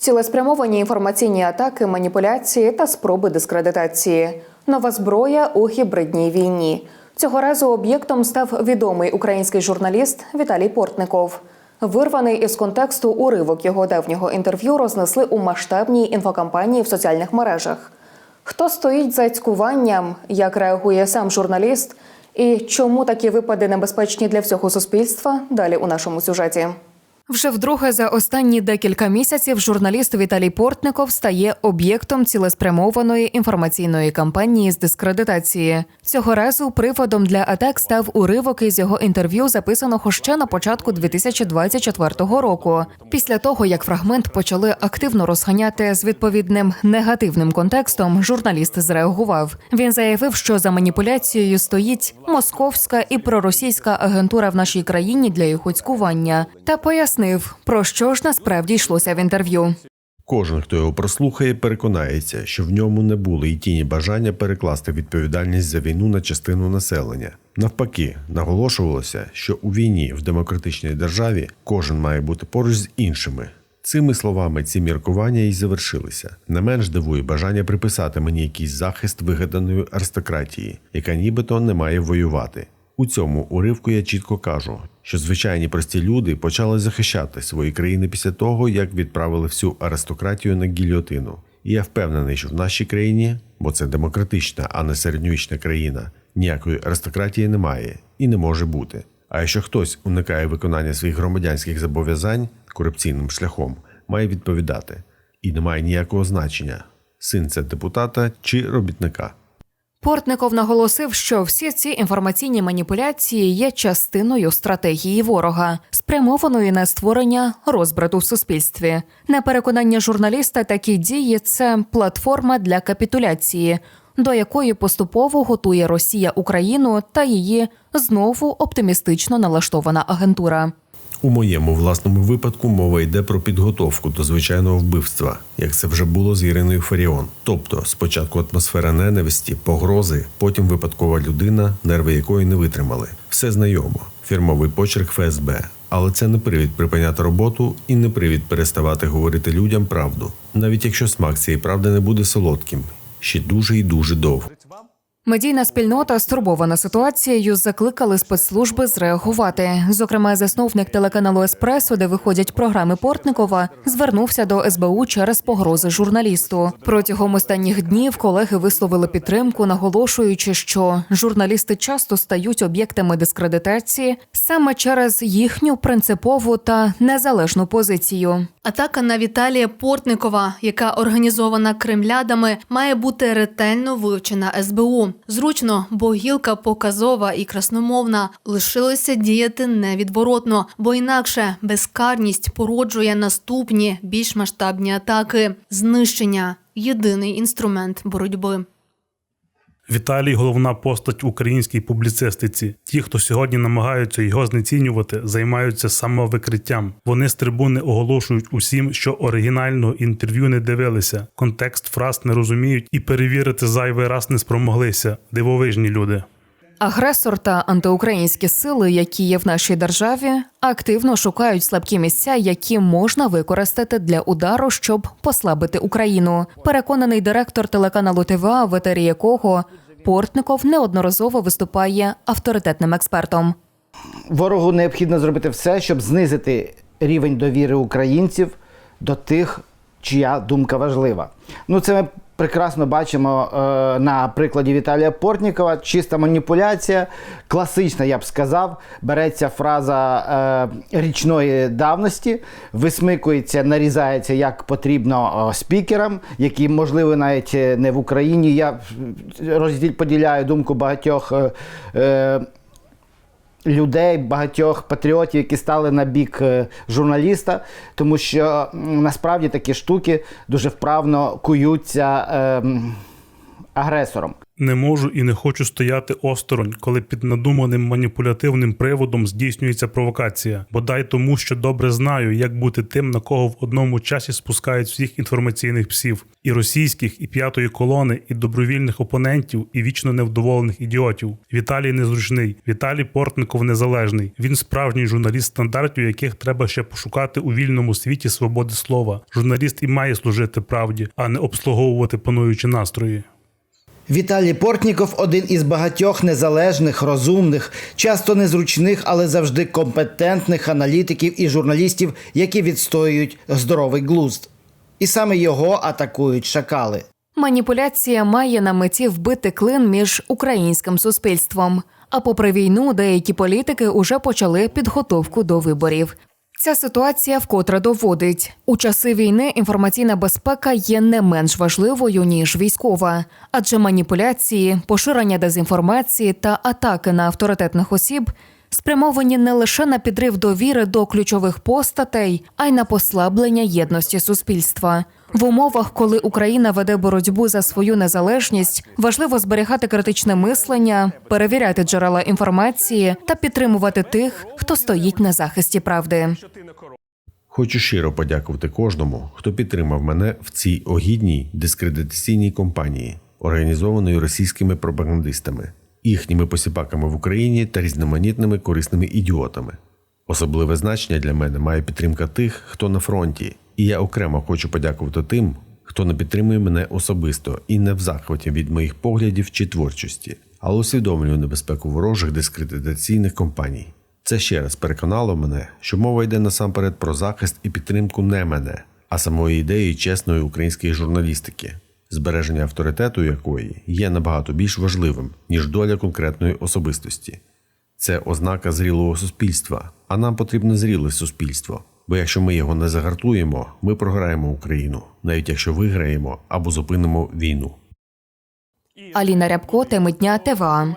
Цілеспрямовані інформаційні атаки, маніпуляції та спроби дискредитації. Нова зброя у гібридній війні. Цього разу об'єктом став відомий український журналіст Віталій Портников. Вирваний із контексту уривок його давнього інтерв'ю рознесли у масштабній інфокампанії в соціальних мережах. Хто стоїть за цькуванням, як реагує сам журналіст, і чому такі випади небезпечні для всього суспільства? Далі у нашому сюжеті. Вже вдруге за останні декілька місяців журналіст Віталій Портников стає об'єктом цілеспрямованої інформаційної кампанії з дискредитації. Цього разу приводом для атак став уривок із його інтерв'ю, записаного ще на початку 2024 року. Після того, як фрагмент почали активно розганяти з відповідним негативним контекстом, журналіст зреагував. Він заявив, що за маніпуляцією стоїть московська і проросійська агентура в нашій країні для його цькування, та пояснив, про що ж насправді йшлося в інтерв'ю. Кожен, хто його прослухає, переконається, що в ньому не було і тіні бажання перекласти відповідальність за війну на частину населення. Навпаки, наголошувалося, що у війні в демократичній державі кожен має бути поруч з іншими. Цими словами ці міркування і завершилися. Не менш дивує бажання приписати мені якийсь захист вигаданої аристократії, яка нібито не має воювати. У цьому уривку я чітко кажу, що звичайні прості люди почали захищати свої країни після того, як відправили всю аристократію на гільйотину. І я впевнений, що в нашій країні, бо це демократична, а не середньовічна країна, ніякої аристократії немає і не може бути. А якщо хтось уникає виконання своїх громадянських зобов'язань корупційним шляхом, має відповідати. І немає ніякого значення син це депутата чи робітника. Портников наголосив, що всі ці інформаційні маніпуляції є частиною стратегії ворога, спрямованої на створення розбрату в суспільстві. На переконання журналіста, такі дії це платформа для капітуляції, до якої поступово готує Росія Україну та її знову оптимістично налаштована агентура. У моєму власному випадку мова йде про підготовку до звичайного вбивства, як це вже було з Іриною Фаріон. Тобто, спочатку атмосфера ненависті, погрози, потім випадкова людина, нерви якої не витримали. Все знайомо, фірмовий почерк ФСБ. Але це не привід припиняти роботу і не привід переставати говорити людям правду, навіть якщо смак цієї правди не буде солодким, ще дуже і дуже довго. Медійна спільнота, стурбована ситуацією, закликали спецслужби зреагувати. Зокрема, засновник телеканалу Еспресо, де виходять програми Портникова, звернувся до СБУ через погрози журналісту. Протягом останніх днів колеги висловили підтримку, наголошуючи, що журналісти часто стають об'єктами дискредитації саме через їхню принципову та незалежну позицію. Атака на Віталія Портникова, яка організована кремлядами, має бути ретельно вивчена СБУ. Зручно, бо гілка показова і красномовна лишилося діяти невідворотно, бо інакше безкарність породжує наступні більш масштабні атаки. Знищення єдиний інструмент боротьби. Віталій головна постать українській публіцистиці. Ті, хто сьогодні намагаються його знецінювати, займаються самовикриттям. Вони з трибуни оголошують усім, що оригінального інтерв'ю не дивилися, контекст фраз не розуміють і перевірити зайвий раз не спромоглися. Дивовижні люди. Агресор та антиукраїнські сили, які є в нашій державі, активно шукають слабкі місця, які можна використати для удару, щоб послабити Україну. Переконаний директор телеканалу ТВА, в етері якого Портников неодноразово виступає авторитетним експертом. Ворогу необхідно зробити все, щоб знизити рівень довіри українців до тих, чия думка важлива. Ну, це ми прекрасно бачимо е, на прикладі Віталія Портнікова. Чиста маніпуляція, класична, я б сказав. Береться фраза е, річної давності, висмикується, нарізається як потрібно е, спікерам, які, можливо, навіть е, не в Україні. Я розділ поділяю думку багатьох. Е, е, людей, багатьох патріотів, які стали на бік е, журналіста, тому що насправді такі штуки дуже вправно куються ем, агресором. Не можу і не хочу стояти осторонь, коли під надуманим маніпулятивним приводом здійснюється провокація, бодай тому, що добре знаю, як бути тим, на кого в одному часі спускають всіх інформаційних псів, і російських, і п'ятої колони, і добровільних опонентів, і вічно невдоволених ідіотів. Віталій незручний, Віталій Портников незалежний. Він справжній журналіст стандартів, яких треба ще пошукати у вільному світі свободи слова. Журналіст і має служити правді, а не обслуговувати пануючі настрої. Віталій Портніков один із багатьох незалежних, розумних, часто незручних, але завжди компетентних аналітиків і журналістів, які відстоюють здоровий глузд. І саме його атакують шакали. Маніпуляція має на меті вбити клин між українським суспільством. А попри війну, деякі політики уже почали підготовку до виборів. Ця ситуація вкотре доводить. У часи війни інформаційна безпека є не менш важливою ніж військова, адже маніпуляції, поширення дезінформації та атаки на авторитетних осіб спрямовані не лише на підрив довіри до ключових постатей, а й на послаблення єдності суспільства. В умовах, коли Україна веде боротьбу за свою незалежність, важливо зберігати критичне мислення, перевіряти джерела інформації та підтримувати тих, хто стоїть на захисті правди. Хочу щиро подякувати кожному, хто підтримав мене в цій огідній дискредитаційній кампанії, організованої російськими пропагандистами, їхніми посіпаками в Україні та різноманітними корисними ідіотами. Особливе значення для мене має підтримка тих, хто на фронті, і я окремо хочу подякувати тим, хто не підтримує мене особисто і не в захваті від моїх поглядів чи творчості, але усвідомлює небезпеку ворожих дискредитаційних компаній. Це ще раз переконало мене, що мова йде насамперед про захист і підтримку не мене, а самої ідеї чесної української журналістики, збереження авторитету якої є набагато більш важливим, ніж доля конкретної особистості. Це ознака зрілого суспільства, а нам потрібне зріле суспільство. Бо якщо ми його не загартуємо, ми програємо Україну, навіть якщо виграємо або зупинимо війну. Аліна Рябко, теми дня ТВА.